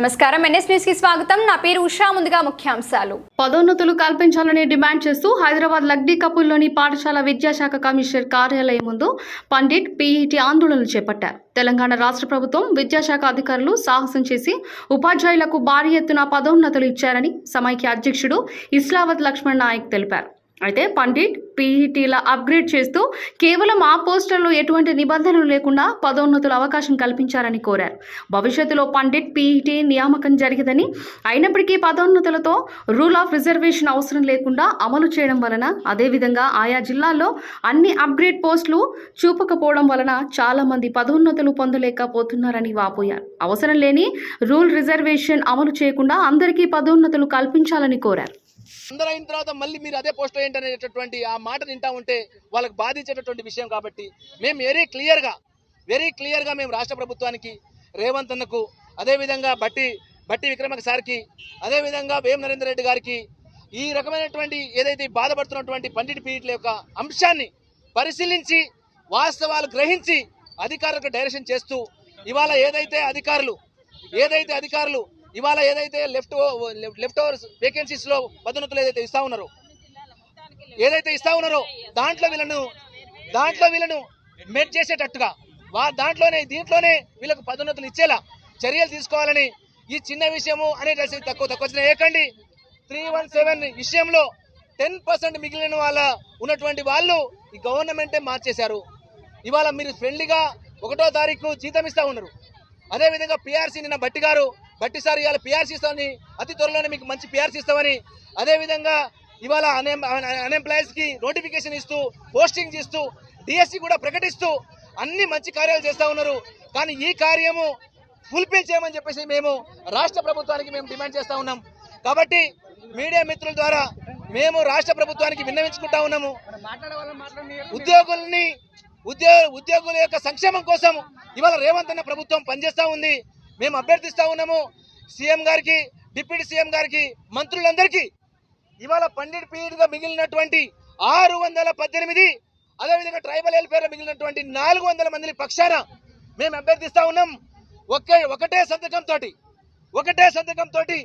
నమస్కారం. ఎన్ఎస్ న్యూస్కి స్వాగతం. నా పేరు ఉషా. ముందుగా ముఖ్యాంశాలు. పదోన్నతులు కల్పించాలని డిమాండ్ చేస్తూ హైదరాబాద్ లగ్డీ కపూర్లోని పాఠశాల విద్యాశాఖ కమిషనర్ కార్యాలయం ముందు పండిట్ పీఈటీ ఆందోళనలు చేపట్టారు. తెలంగాణ రాష్ట్ర ప్రభుత్వం విద్యాశాఖ అధికారులు సాహసం చేసి ఉపాధ్యాయులకు భారీ ఎత్తున పదోన్నతులు ఇచ్చారని సమైక్య అధ్యక్షుడు ఇస్లావత్ లక్ష్మణ్ నాయక్ తెలిపారు. అయితే పండిట్ పీఈటీల అప్గ్రేడ్ చేస్తూ కేవలం ఆ పోస్టర్లో ఎటువంటి నిబంధనలు లేకుండా పదోన్నతుల అవకాశం కల్పించారని కోరారు. భవిష్యత్తులో పండిట్ పీఈటీ నియామకం జరిగదని అయినప్పటికీ పదోన్నతులతో రూల్ ఆఫ్ రిజర్వేషన్ అవసరం లేకుండా అమలు చేయడం వలన అదేవిధంగా ఆయా జిల్లాల్లో అన్ని అప్గ్రేడ్ పోస్టులు చూపకపోవడం వలన చాలా మంది పదోన్నతులు పొందలేకపోతున్నారని వాపోయారు. అవసరం లేని రూల్ రిజర్వేషన్ అమలు చేయకుండా అందరికీ పదోన్నతులు కల్పించాలని కోరారు. అందరూ అయిన తర్వాత మళ్ళీ మీరు అదే పోస్ట్ ఏంటి అనేటటువంటి ఆ మాట వింటా ఉంటే వాళ్ళకి బాధించేటటువంటి విషయం కాబట్టి మేము వెరీ క్లియర్గా వెరీ క్లియర్గా మేము రాష్ట్ర ప్రభుత్వానికి రేవంత్ అన్నకు అదేవిధంగా బట్టి బట్టి విక్రమక సార్కి అదేవిధంగా వేం నరేందర్ రెడ్డి గారికి ఈ రకమైనటువంటి ఏదైతే బాధపడుతున్నటువంటి పండిట్ పీరియడ్ల యొక్క అంశాన్ని పరిశీలించి వాస్తవాలు గ్రహించి అధికారులకు డైరెక్షన్ చేస్తూ ఇవాళ ఏదైతే అధికారులు ఏదైతే అధికారులు ఇవాళ ఏదైతే లెఫ్ట్ లెఫ్ట్ ఓవర్ వేకెన్సీస్లో పదోన్నతులు ఏదైతే ఇస్తా ఉన్నారో ఏదైతే ఇస్తా ఉన్నారో దాంట్లో వీళ్ళను దాంట్లో వీళ్ళను మెట్ చేసేటట్టుగా వా దాంట్లోనే దీంట్లోనే వీళ్ళకు పదోన్నతులు ఇచ్చేలా చర్యలు తీసుకోవాలని ఈ చిన్న విషయము అనేటది తక్కువ తక్కువ వచ్చిన ఏకండి. త్రీ వన్ సెవెన్ విషయంలో టెన్ పర్సెంట్ మిగిలిన వాళ్ళ ఉన్నటువంటి వాళ్ళు ఈ గవర్నమెంటే మార్చేశారు. ఇవాళ మీరు ఫ్రెండ్లీగా ఒకటో తారీఖు జీతం ఇస్తా ఉన్నారు. అదేవిధంగా పిఆర్సీ నిన్న బట్టి గారు బట్టి సార్ ఇవాళ పిఆర్సీ ఇస్తామని అతి త్వరలోనే మీకు మంచి పిఆర్సీ ఇస్తామని అదేవిధంగా ఇవాళ అన్ఎంప్లాయీస్కి నోటిఫికేషన్ ఇస్తూ పోస్టింగ్ ఇస్తూ డిఎస్సి కూడా ప్రకటిస్తూ అన్ని మంచి కార్యాలు చేస్తూ ఉన్నారు. కానీ ఈ కార్యము ఫుల్ఫిల్ చేయమని చెప్పేసి మేము రాష్ట్ర ప్రభుత్వానికి మేము డిమాండ్ చేస్తూ ఉన్నాం. కాబట్టి మీడియా మిత్రుల ద్వారా మేము రాష్ట్ర ప్రభుత్వానికి విన్నవించుకుంటా ఉన్నాము. ఉద్యోగుల్ని ఉద్యోగ ఉద్యోగుల యొక్క సంక్షేమం కోసం ఇవాళ రేవంత్ అన్న ప్రభుత్వం పనిచేస్తూ ఉంది. మేము అభ్యర్థిస్తా ఉన్నాము. సీఎం గారికి డిప్యూటీ సీఎం గారికి మంత్రులందరికీ. ఇవాళ పండిట్ పీరియడ్గా మిగిలినటువంటి ఆరు వందల పద్దెనిమిది అదేవిధంగా ట్రైబల్ వెల్ఫేర్లో మిగిలినటువంటి నాలుగు వందల మంది పక్షాన మేము అభ్యర్థిస్తా ఉన్నాం. ఒకే ఒకటే సంతకంతో ఒకటే సంతకం తోటి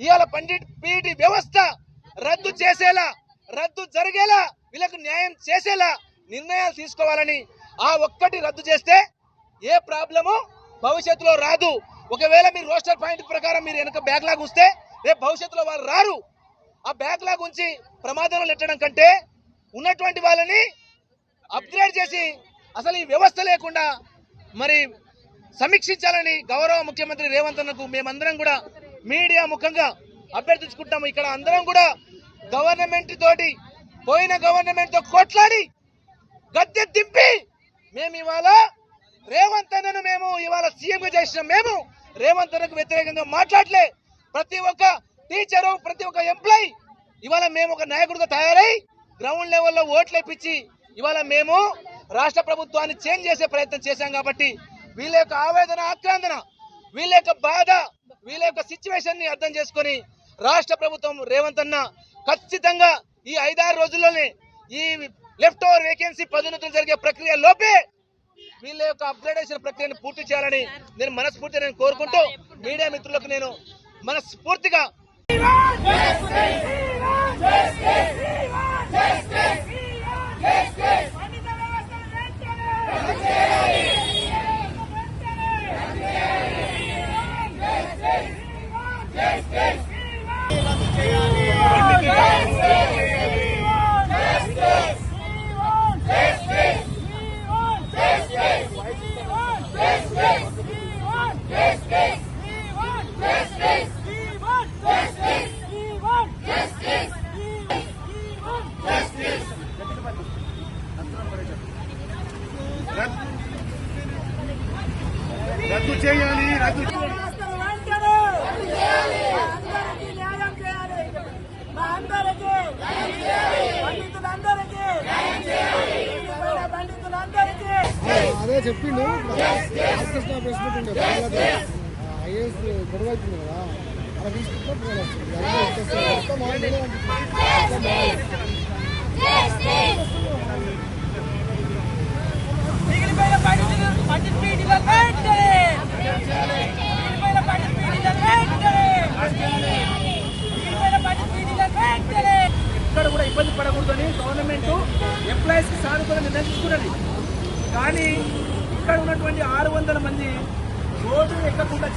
ఇవాళ పండిట్ పీఈటీ వ్యవస్థ రద్దు చేసేలా రద్దు జరిగేలా వీళ్ళకు న్యాయం చేసేలా నిర్ణయాలు తీసుకోవాలని ఆ ఒక్కటి రద్దు చేస్తే ఏ ప్రాబ్లము భవిష్యత్తులో రాదు. ఒకవేళ మీరు రోస్టర్ పాయింట్ ప్రకారం మీరు వెనక బ్యాక్లాగ్ ఉంచితే రేపు భవిష్యత్తులో వాళ్ళు రారు. ఆ బ్యాక్లాగ్ ఉంచి ప్రమాదంలో నెట్టడం కంటే ఉన్నటువంటి వాళ్ళని అప్గ్రేడ్ చేసి అసలు ఈ వ్యవస్థ లేకుండా మరి సమీక్షించాలని గౌరవ ముఖ్యమంత్రి రేవంత్ అన్నకు మేమందరం కూడా మీడియా ముఖంగా అభ్యర్థించుకుంటాము. ఇక్కడ అందరం కూడా గవర్నమెంట్ తోటి పోయిన గవర్నమెంట్తో కొట్లాడి గద్దె దింపి మేము ఇవాళ రేవంత్ అన్నను మేము ఇవాళ సీఎం గా చేసిన. మేము రేవంత్ అన్నకు వ్యతిరేకంగా మాట్లాడలే. ప్రతి ఒక్క టీచరు ప్రతి ఒక్క ఎంప్లాయీ ఇవాళ మేము ఒక నాయకుడిగా తయారై గ్రౌండ్ లెవెల్లో ఓట్లు ఇప్పించి ఇవాళ మేము రాష్ట్ర ప్రభుత్వాన్ని చేంజ్ చేసే ప్రయత్నం చేశాం కాబట్టి వీళ్ళ యొక్క ఆవేదన ఆక్రాందన వీళ్ళ యొక్క బాధ వీళ్ళ యొక్క సిచ్యువేషన్ని అర్థం చేసుకొని రాష్ట్ర ప్రభుత్వం రేవంత్ అన్న ఖచ్చితంగా ఈ ఐదారు రోజుల్లోనే ఈ లెఫ్ట్ ఓవర్ వేకెన్సీ పదోన్నతులు జరిగే ప్రక్రియ లోపే వీళ్ళ యొక్క అప్గ్రేడేషన్ ప్రక్రియను పూర్తి చేయాలని నేను మనస్ఫూర్తిగా నేను కోరుకుంటూ మీడియా మిత్రులకు నేను మనస్ఫూర్తిగా రద్దు చేయాలి రద్దు అదే చెప్పిండు. ఐఏఎస్ గొడవ అవుతుంది కదా. అలా తీసుకుంటే ఏర్పడకూడదని గవర్నమెంట్ ఎంప్లాయీస్కి సానుకూల నిర్ణయం తీసుకున్నది కానీ ఇక్కడ ఉన్నటువంటి ఆరు వందల మంది రోడ్డు ఎక్కకుండా